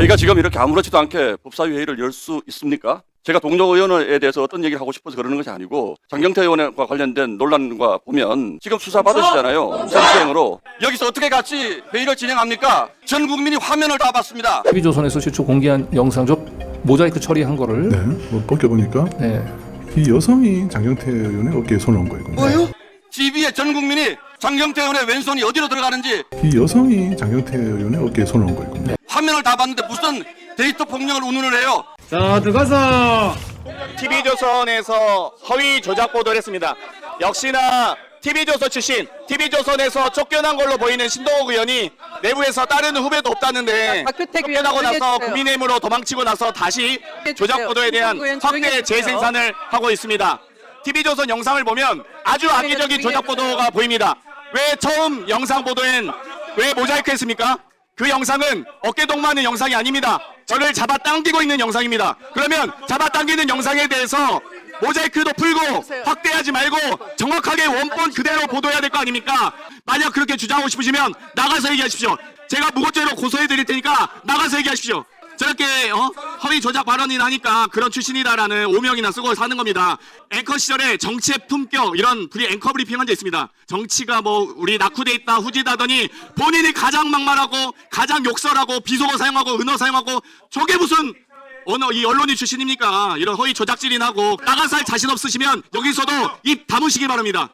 저희가 지금 이렇게 아무렇지도 않게 법사위 회의를 열 수 있습니까? 제가 동료 의원에 대해서 어떤 얘기를 하고 싶어서 그러는 것이 아니고 장경태 의원과 관련된 논란과 보면 지금 수사 받으시잖아요. 선수행으로 여기서 어떻게 같이 회의를 진행합니까? 전 국민이 화면을 다 봤습니다. TV조선에서 최초 공개한 영상 저 모자이크 처리한 거를 네, 뭐 벗겨보니까 네. 이 여성이 장경태 의원의 어깨에 손을 얹은 거예요. 뭐요? TV에 전 국민이 장경태 의원의 왼손이 어디로 들어가는지 이 여성이 장경태 의원의 어깨에 손을 얹은 거예요. 화면을 다 봤는데 무슨 데이터 폭력을 운운을 해요? 자 들어가서 TV조선에서 허위 조작 보도를 했습니다. 역시나 TV조선 출신, TV조선에서 쫓겨난 걸로 보이는 신동욱 의원이 내부에서 따르는 후배도 없다는데 박효택 쫓겨나고 의원 나서 얘기해주세요. 국민의힘으로 도망치고 나서 다시 조작 보도에 대한 의원 확대 조용히 해주세요. 재생산을 하고 있습니다. TV조선 영상을 보면 아주 악의적인 조작 보도가 보입니다. 왜 처음 영상 보도엔 왜 모자이크 했습니까? 그 영상은 어깨 동무하는 영상이 아닙니다. 저를 잡아 당기고 있는 영상입니다. 그러면 잡아 당기는 영상에 대해서 모자이크도 풀고 확대하지 말고 정확하게 원본 그대로 보도해야 될 거 아닙니까? 만약 그렇게 주장하고 싶으시면 나가서 얘기하십시오. 제가 무고죄로 고소해 드릴 테니까 나가서 얘기하십시오. 저렇게 어? 허위 조작 발언이나 하니까 그런 출신이다라는 오명이나 쓰고 사는 겁니다. 앵커 시절에 정치의 품격 이런 브리 앵커 브리핑 한 적 있습니다. 정치가 뭐 우리 낙후돼 있다 후지다더니 본인이 가장 막말하고 가장 욕설하고 비속어 사용하고 은어 사용하고 저게 무슨 언어 이 언론인 출신입니까? 이런 허위 조작질이나 하고 나가서 할 자신 없으시면 여기서도 입 다무시기 바랍니다.